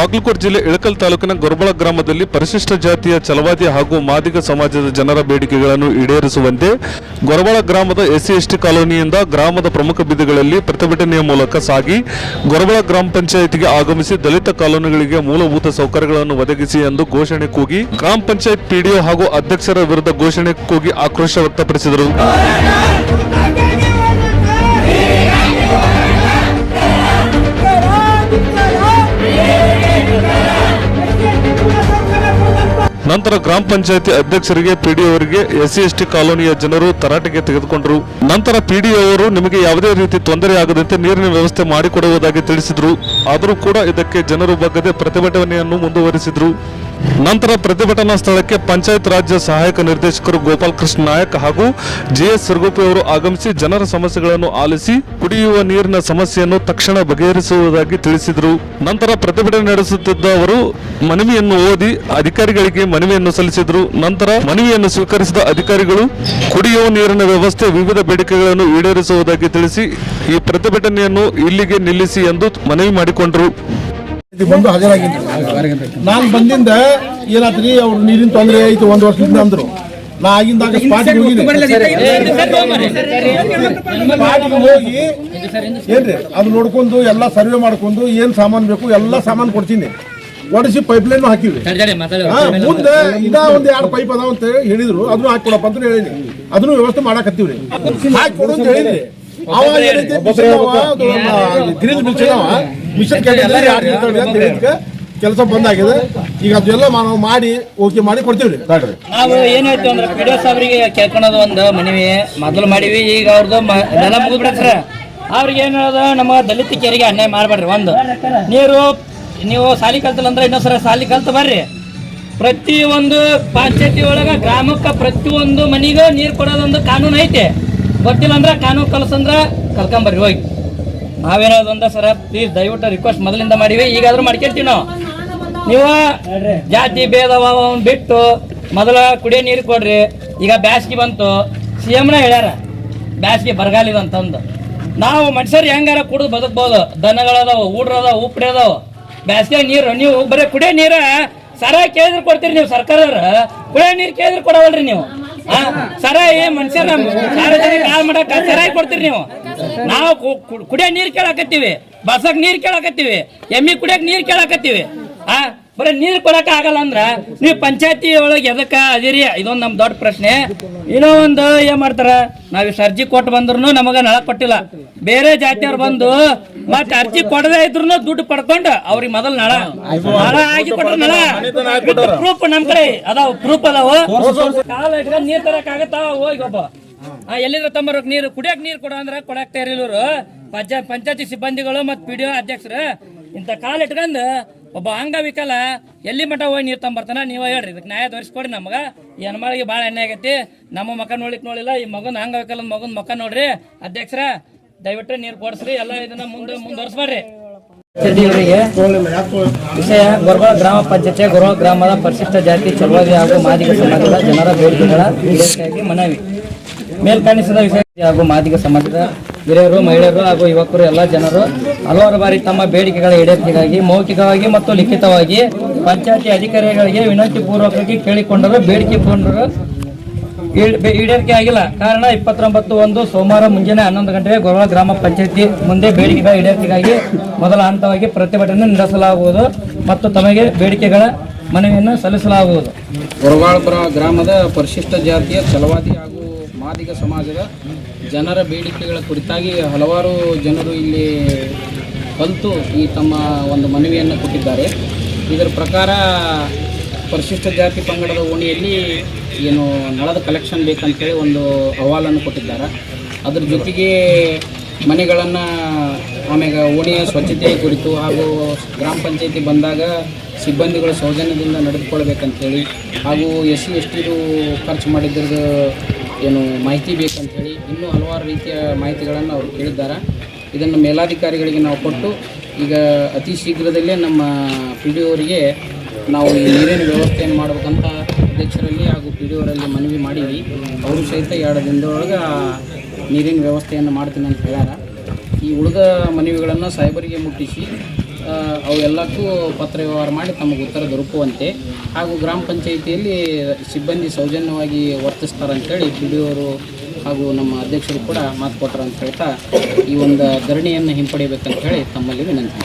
ಬಾಗಲಕೋಟೆ ಜಿಲ್ಲೆ ಇಳಕಲ್ ತಾಲೂಕಿನ ಗೊರಬಳ ಗ್ರಾಮದಲ್ಲಿ ಪರಿಶಿಷ್ಟ ಜಾತಿಯ ಚಲವಾದಿ ಹಾಗೂ ಮಾದಿಗ ಸಮಾಜದ ಜನರ ಬೇಡಿಕೆಗಳನ್ನು ಈಡೇರಿಸುವಂತೆ ಗೊರಬಳ ಗ್ರಾಮದ ಎಸ್ಸಿ ಎಸ್ಟಿ ಕಾಲೋನಿಯಿಂದ ಗ್ರಾಮದ ಪ್ರಮುಖ ಬೀದಿಗಳಲ್ಲಿ ಪ್ರತಿಭಟನೆಯ ಮೂಲಕ ಸಾಗಿ ಗೊರಬಳ ಗ್ರಾಮ ಪಂಚಾಯಿತಿಗೆ ಆಗಮಿಸಿ ದಲಿತ ಕಾಲೋನಿಗಳಿಗೆ ಮೂಲಭೂತ ಸೌಕರ್ಯಗಳನ್ನು ಒದಗಿಸಿ ಎಂದು ಘೋಷಣೆ ಕೂಗಿ ಗ್ರಾಮ ಪಂಚಾಯತ್ ಪಿಡಿಒ ಹಾಗೂ ಅಧ್ಯಕ್ಷರ ವಿರುದ್ಧ ಘೋಷಣೆ ಕೂಗಿ ಆಕ್ರೋಶ ವ್ಯಕ್ತಪಡಿಸಿದರು. ನಂತರ ಗ್ರಾಮ ಪಂಚಾಯತಿ ಅಧ್ಯಕ್ಷರಿಗೆ ಪಿಡಿಒ ಅವರಿಗೆ ಎಸ್ಸಿ ಎಸ್ಟಿ ಕಾಲೋನಿಯ ಜನರು ತರಾಟೆಗೆ ತೆಗೆದುಕೊಂಡರು. ನಂತರ ಪಿಡಿಒ ಅವರು ನಿಮಗೆ ಯಾವುದೇ ರೀತಿ ತೊಂದರೆ ಆಗದಂತೆ ನೀರಿನ ವ್ಯವಸ್ಥೆ ಮಾಡಿಕೊಡುವುದಾಗಿ ತಿಳಿಸಿದರು. ಆದರೂ ಕೂಡ ಇದಕ್ಕೆ ಜನರು ಬಗ್ಗದೆ ಪ್ರತಿಭಟನೆಯನ್ನು ಮುಂದುವರಿಸಿದ್ರು. ನಂತರ ಪ್ರತಿಭಟನಾ ಸ್ಥಳಕ್ಕೆ ಪಂಚಾಯತ್ ರಾಜ್ಯ ಸಹಾಯಕ ನಿರ್ದೇಶಕರು ಗೋಪಾಲ್ ಕೃಷ್ಣ ನಾಯಕ್ ಹಾಗೂ ಜಿಎಸ್ ಅವರು ಆಗಮಿಸಿ ಜನರ ಸಮಸ್ಯೆಗಳನ್ನು ಆಲಿಸಿ ಕುಡಿಯುವ ನೀರಿನ ಸಮಸ್ಯೆಯನ್ನು ತಕ್ಷಣ ಬಗೆಹರಿಸುವುದಾಗಿ ತಿಳಿಸಿದರು. ನಂತರ ಪ್ರತಿಭಟನೆ ನಡೆಸುತ್ತಿದ್ದ ಅವರು ಮನವಿಯನ್ನು ಓದಿ ಅಧಿಕಾರಿಗಳಿಗೆ ಮನವಿಯನ್ನು ಸಲ್ಲಿಸಿದರು. ನಂತರ ಮನವಿಯನ್ನು ಸ್ವೀಕರಿಸಿದ ಅಧಿಕಾರಿಗಳು ಕುಡಿಯುವ ನೀರಿನ ವ್ಯವಸ್ಥೆ ವಿವಿಧ ಬೇಡಿಕೆಗಳನ್ನು ಈಡೇರಿಸುವುದಾಗಿ ತಿಳಿಸಿ ಈ ಪ್ರತಿಭಟನೆಯನ್ನು ಇಲ್ಲಿಗೆ ನಿಲ್ಲಿಸಿ ಎಂದು ಮನವಿ ಮಾಡಿಕೊಂಡರು. ಬಂದು ಹಾಜರಾಗಿದ್ದೆ ನಾನು ಬಂದಿಂದ ಏನಾತ್ರಿ ಅವ್ರು ನೀರಿನ ತೊಂದರೆ ಐತಿ ಒಂದು ವರ್ಷದಿಂದ ಅಂದ್ರು ನಾ ಆಗಿಂದಾಗ ಹೋಗಿದ್ದೆ ಸ್ಪಾಟ್ಗೆ ಹೋಗಿ ಏನ್ರಿ ಅದು ನೋಡ್ಕೊಂಡು ಎಲ್ಲ ಸರ್ವೆ ಮಾಡ್ಕೊಂಡು ಏನ್ ಸಾಮಾನು ಬೇಕು ಎಲ್ಲ ಸಾಮಾನು ಕೊಡ್ತೀನಿ ಒಡಿಸಿ ಪೈಪ್ ಲೈನ್ ಹಾಕಿವಿ ಮುಂದೆ ಇದ ಒಂದ್ ಎರಡು ಪೈಪ್ ಅದಾವ ಅಂತ ಹೇಳಿದ್ರು ಅದನ್ನು ಹಾಕೊಡಪ್ಪ ಅಂತ ಹೇಳಿದ್ರಿ ಅದನ್ನು ವ್ಯವಸ್ಥೆ ಮಾಡಾಕತ್ತೀವ್ರಿ ಹಾಕಿ ಕೊಡು ಅಂತ ಹೇಳಿದ್ರಿ ಅವ ಏನೈತಿ ಗ್ರಿಲ್ ಬಿಚ್ಚಿದವ ಮಿಷನ್ ಕೆಲಸ ಬಂದಾಗಿದೆ. ಈಗ ಅದೆಲ್ಲ ನಾವು ಮಾಡಿ ಓಕೆ ಮಾಡಿ ಕೊಡ್ತೀವಿ ನೋಡ್ರಿ. ನಾವು ಏನ್ ಹೇಳ್ತೀವಿ ಅಂದ್ರೆ ಪಿ ಡಿ ಸಾಬ್ರಿಗೆ ಕೇಳ್ಕೊಳೋದು ಒಂದು ಮನವಿ. ಮೊದಲು ಮಾಡಿವಿ ಈಗ ಅವ್ರದ್ದು ಮ- ನೆಲ ಮುಗಿದ್ಬಿಡ ಸರ್. ಅವ್ರಿಗೆ ಏನ್ ಹೇಳೋದು? ನಮ್ಮ ದಲಿತ ಕೆರಿಗೆ ಅನ್ಯಾಯ ಮಾಡಬೇಡ್ರಿ ಒಂದು. ನೀರು ನೀವು ಸಾಲಿ ಕಲ್ತಲ್ಲ ಅಂದ್ರೆ ಇನ್ನೊಂದ್ಸಲ ಸಾಲಿ ಕಲ್ತ ಬರ್ರಿ. ಪ್ರತಿ ಒಂದು ಪಂಚಾಯತಿ ಒಳಗ ಗ್ರಾಮಕ್ಕೆ ಪ್ರತಿಯೊಂದು ಮನೆಗೂ ನೀರು ಕೊಡೋದೊಂದು ಕಾನೂನು ಐತೆ ಗೊತ್ತಿಲ್ಲ ಅಂದ್ರೆ ಕಾನೂನು ಕಲಸಂದ್ರೆ ಕರ್ಕೊಂಬರ್ರಿ ಹೋಗಿ. ನಾವೇನೋದು ಒಂದ ಸರ ಪ್ಲೀಸ್ ದಯವಿಟ್ಟು ರಿಕ್ವೆಸ್ಟ್ ಮೊದಲಿಂದ ಮಾಡಿವಿ, ಈಗಾದ್ರೂ ಮಾಡ್ಕೊಂತೀವಿ ನಾವು. ನೀವು ಜಾತಿ ಭೇದ ಭಾವವನ್ನು ಬಿಟ್ಟು ಮೊದಲ ಕುಡಿಯೋ ನೀರು ಕೊಡ್ರಿ, ಈಗ ಬ್ಯಾಸ್ಗೆ ಬಂತು. ಸಿ ಎಮ್ನ ಹೇಳ್ಯಾರ, ಬ್ಯಾಸ್ಗೆ ಬರಗಾಲಿದಂತಂದು ನಾವು ಮನುಷ್ಯರು ಹೆಂಗಾರ ಕುಡಿದು ಬದುಕ್ಬೋದು? ದನಗಳದಾವ ಅದಾವ ಉಪ್ರಿ ಅದಾವ ಬ್ಯಾಸ್ಗೆ ನೀರು, ನೀವು ಬರೀ ಕುಡಿಯೋ ನೀರ ಸರ ಕೇಳಿದ್ರೆ ಕೊಡ್ತೀರಿ ನೀವು ಸರ್ಕಾರ ಕುಡಿಯೋ ನೀರು ಕೇಳಿದ್ರೆ ಕೊಡವಲ್ರಿ ನೀವು. ಸರ ಏ ಮನುಷ್ಯರ ಸಾರ್ವಜನಿಕ ಹಾಳು ಮಾಡಕ್ ಸರಾಯಿ ಕೊಡ್ತೀರಿ ನೀವು. ನಾವು ಕುಡಿಯೋ ನೀರು ಕೇಳಾಕತ್ತೀವಿ ಬಸಕ್ ನೀರು ಕೇಳಾಕತ್ತೀವಿ, ಎಮ್ಮಿ ಕುಡಿಯಕ್ ನೀರು ಕೇಳಾಕತ್ತೀವಿ. ಆ ಬರೀ ನೀರು ಕೊಡಕ ಆಗಲ್ಲ ಅಂದ್ರ ನೀವು ಪಂಚಾಯತಿ ಒಳಗೆ ಎದಕ್ಕ ಅದಿರಿ? ಇದೊಂದು ನಮ್ ದೊಡ್ಡ ಪ್ರಶ್ನೆ. ಇನ್ನೂ ಒಂದು ಏನ್ ಮಾಡ್ತಾರ? ನಾವ್ ಅರ್ಜಿ ಕೊಟ್ಟು ಬಂದ್ರು ನಮಗ ನಳ ಕೊಟ್ಟಿಲ್ಲ. ಬೇರೆ ಜಾತಿಯವ್ರು ಬಂದು ಮತ್ತೆ ಅರ್ಜಿ ಕೊಡದೇ ಇದ್ರು ದುಡ್ಡು ಪಡ್ಕೊಂಡು ಅವ್ರಿಗೆ ಮೊದಲ್ ನಳ. ನಳ ಆಗಿ ಕೊಟ್ರ ನಳ. ಪ್ರೂಫ್ ನಮ್ ಕಡೆ ಅದಾವ ಪ್ರೂಫ್ ಅದಾವ. ಕಾಲ ಇಟ್ಕೊಂಡು ನೀರ್ ತರಕ್ ಆಗತ್ತಾವ ಹೋಗಿ ಒಬ್ಬ. ಎಲ್ಲಿದ್ರ ತಮ್ಮ ನೀರು ಕುಡಿಯಕ್ ನೀರು ಕೊಡ ಅಂದ್ರೆ ಕೊಡಕ್ ತಯಾರಿಲ್ಲರು ಪಂಚಾಯತ್ ಸಿಬ್ಬಂದಿಗಳು ಮತ್ತೆ ಪಿ ಡಿ ಅಧ್ಯಕ್ಷರು ಇಂಥ ಕಾಲ ಇಟ್ಕೊಂಡು ಒಬ್ಬ ಅಂಗವಿಕಲ ಎಲ್ಲಿ ಮಠ ಹೋಗಿ ನೀರು ತಂಬರ್ತಾನ ನೀವ ಹೇಳ್ರಿ, ಇದಕ್ಕೆ ನ್ಯಾಯ ತೋರಿಸ್ಕೊಡ್ರಿ ನಮಗ. ಈ ಹೆಣ್ಮಳಿಗೆ ಬಾಳ ಎಣ್ಣೆ ಆಗೈತಿ, ನಮ್ಮ ಮಕ ನೋಡ್ಲಿಕ್ ನೋಡಿಲ್ಲ ಈ ಮಗನ ಅಂಗವಿಕಲನ ಮಗನ ಮಕ ನೋಡ್ರಿ. ಅಧ್ಯಕ್ಷರ ದಯವಿಟ್ಟು ನೀರು ಕೊಡಿಸ್ರಿ, ಎಲ್ಲ ಇದನ್ನ ಮುಂದೆ ಮುಂದುವರ್ಸ್ಬಾರ್ರಿ ವಿಷಯ ಗೊರಬ ಗ್ರಾಮ ಪಂಚಾಯತಿ, ಗೊರಬ ಗ್ರಾಮದ ಪರಿಶಿಷ್ಟ ಜಾತಿ, ಚಳುವಳಿ ಹಾಗೂ ಮಾದಿಗ ಸಮಾಜದ ಜನರ ಬೇಡಿಕೆಗಳ ಮನವಿ. ಮೇಲ್ಕಾಣಿಸಿದ ವಿಷಯ ಹಾಗೂ ಮಾದಿಗ ಸಮಾಜದ ಹಿರಿಯರು, ಮಹಿಳೆಯರು ಹಾಗೂ ಯುವಕರು, ಎಲ್ಲ ಜನರು ಹಲವಾರು ಬಾರಿ ತಮ್ಮ ಬೇಡಿಕೆಗಳ ಈಡೇರಿಕೆಗಾಗಿ, ಮೌಖಿಕವಾಗಿ ಮತ್ತು ಲಿಖಿತವಾಗಿ ಪಂಚಾಯತಿ ಅಧಿಕಾರಿಗಳಿಗೆ ವಿನಂತಿ ಪೂರ್ವಕವಾಗಿ ಕೇಳಿಕೊಂಡರು. ಬೇಡಿಕೆ ಪೂರ್ಣರು ಈಡೇರಿಕೆ ಆಗಿಲ್ಲ. ಕಾರಣ ಇಪ್ಪತ್ತೊಂಬತ್ತು ಒಂದು ಸೋಮವಾರ ಮುಂಜಾನೆ ಹನ್ನೊಂದು ಗಂಟೆಗೆ ಗೊರವ ಗ್ರಾಮ ಪಂಚಾಯತಿ ಮುಂದೆ ಬೇಡಿಕೆಗಳ ಈಡೇರಿಕೆಗಾಗಿ ಮೊದಲ ಹಂತವಾಗಿ ಪ್ರತಿಭಟನೆ ನಡೆಸಲಾಗುವುದು ಮತ್ತು ತಮಗೆ ಬೇಡಿಕೆಗಳ ಮನವಿಯನ್ನು ಸಲ್ಲಿಸಲಾಗುವುದು. ಗೊರವಾಳಪುರ ಗ್ರಾಮದ ಪರಿಶಿಷ್ಟ ಜಾತಿಯ ಚಲವಾದಿ ಹಾಗೂ ಮಾದಿಗ ಸಮಾಜದ ಜನರ ಬೇಡಿಕೆಗಳ ಕುರಿತಾಗಿ ಹಲವಾರು ಜನರು ಇಲ್ಲಿ ಬಂತು ಈ ತಮ್ಮ ಒಂದು ಮನವಿಯನ್ನು ಕೊಟ್ಟಿದ್ದಾರೆ. ಇದರ ಪ್ರಕಾರ ಪರಿಶಿಷ್ಟ ಜಾತಿ ಪಂಗಡದ ಓಣಿಯಲ್ಲಿ ಏನು ನಳದ ಕಲೆಕ್ಷನ್ ಬೇಕಂತೇಳಿ ಒಂದು ಅಹವಾಲನ್ನು ಕೊಟ್ಟಿದ್ದಾರೆ. ಅದ್ರ ಜೊತೆಗೆ ಮನೆಗಳನ್ನು ಆಮೇಲೆ ಓಣಿಯ ಸ್ವಚ್ಛತೆ ಕುರಿತು ಹಾಗೂ ಗ್ರಾಮ ಪಂಚಾಯತಿ ಬಂದಾಗ ಸಿಬ್ಬಂದಿಗಳು ಸೌಜನ್ಯದಿಂದ ನಡೆದುಕೊಳ್ಬೇಕಂತೇಳಿ ಹಾಗೂ ಎಸ್ ಸಿ ಎಸ್ ಖರ್ಚು ಮಾಡಿದ್ರದ್ದು ಏನು ಮಾಹಿತಿ ಬೇಕಂತೇಳಿ ಇನ್ನೂ ಹಲವಾರು ರೀತಿಯ ಮಾಹಿತಿಗಳನ್ನು ಅವರು ಕೇಳಿದ್ದಾರೆ. ಇದನ್ನು ಮೇಲಾಧಿಕಾರಿಗಳಿಗೆ ನಾವು ಕೊಟ್ಟು ಈಗ ಅತಿ ಶೀಘ್ರದಲ್ಲೇ ನಮ್ಮ ಪಿ ಡಿ ಅವರಿಗೆ ನಾವು ಈ ನೀರಿನ ವ್ಯವಸ್ಥೆಯನ್ನು ಮಾಡಬೇಕಂತ ಅಧ್ಯಕ್ಷರಲ್ಲಿ ಹಾಗೂ ಪಿ ಡಿ ಅವರಲ್ಲಿ ಮನವಿ ಮಾಡೀವಿ ಅವರು ಸಹಿತ ಎರಡು ದಿನದೊಳಗೆ ನೀರಿನ ವ್ಯವಸ್ಥೆಯನ್ನು ಮಾಡ್ತೀನಿ ಅಂತ ಹೇಳ್ಯಾರ. ಈ ಉಳಿದ ಮನವಿಗಳನ್ನು ಸಾಹೇಬರಿಗೆ ಮುಟ್ಟಿಸಿ ಅವೆಲ್ಲಕ್ಕೂ ಪತ್ರ ವ್ಯವಹಾರ ಮಾಡಿ ತಮಗೆ ಉತ್ತರ ದೊರಕುವಂತೆ ಹಾಗೂ ಗ್ರಾಮ ಪಂಚಾಯಿತಿಯಲ್ಲಿ ಸಿಬ್ಬಂದಿ ಸೌಜನ್ಯವಾಗಿ ವರ್ತಿಸ್ತಾರೆ ಅಂತೇಳಿ ಪಿ ಡಿ ಅವರು ಹಾಗೂ ನಮ್ಮ ಅಧ್ಯಕ್ಷರು ಕೂಡ ಮಾತು ಕೊಟ್ಟರು ಅಂತ ಹೇಳ್ತಾ ಈ ಒಂದು ಧರಣಿಯನ್ನು ಹಿಂಪಡೆಯಬೇಕಂತ ಹೇಳಿ ತಮ್ಮಲ್ಲಿ ವಿನಂತಿ